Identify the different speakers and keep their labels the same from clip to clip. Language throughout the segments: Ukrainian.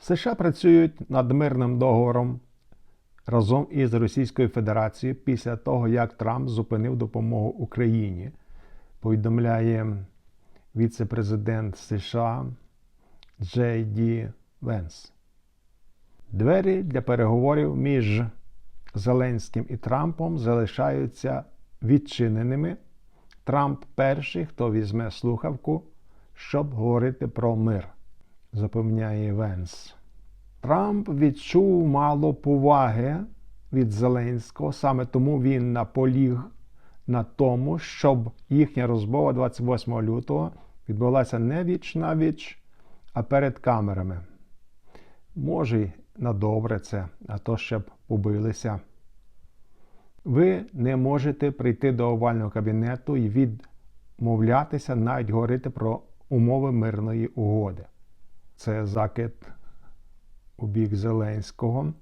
Speaker 1: США працюють над мирним договором разом із Російською Федерацією після того, як Трамп зупинив допомогу Україні, повідомляє віце-президент США Джей Ді Венс. Двері для переговорів між Зеленським і Трампом залишаються відчиненими. Трамп перший, хто візьме слухавку, щоб говорити про мир, запевняє Венс. Трамп відчув мало поваги від Зеленського, саме тому він наполіг на тому, щоб їхня розмова 28 лютого відбулася не віч на віч, а перед камерами. Може, й на добре це, а то щоб побилися. Ви не можете прийти до овального кабінету і відмовлятися навіть говорити про умови мирної угоди. Це закид у бік Зеленського.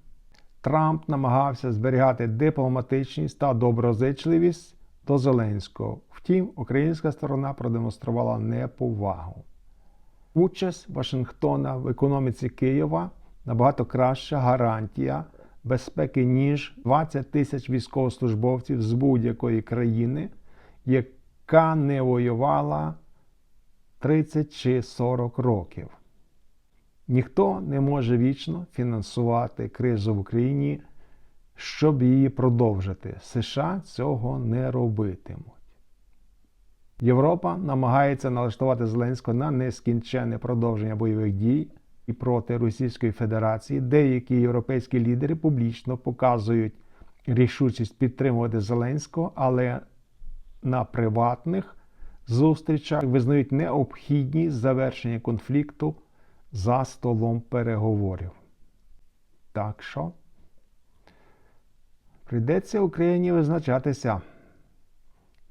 Speaker 1: Трамп намагався зберігати дипломатичність та доброзичливість до Зеленського. Втім, українська сторона продемонструвала неповагу. Участь Вашингтона в економіці Києва набагато краща гарантія безпеки, ніж 20 тисяч військовослужбовців з будь-якої країни, яка не воювала 30 чи 40 років. Ніхто не може вічно фінансувати кризу в Україні, щоб її продовжити. США цього не робитимуть. Європа намагається налаштувати Зеленського на нескінченне продовження бойових дій і проти Російської Федерації. Деякі європейські лідери публічно показують рішучість підтримувати Зеленського, але на приватних зустрічах визнають необхідність завершення конфлікту за столом переговорів. Так що прийдеться Україні визначатися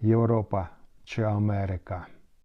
Speaker 1: Європа чи Америка.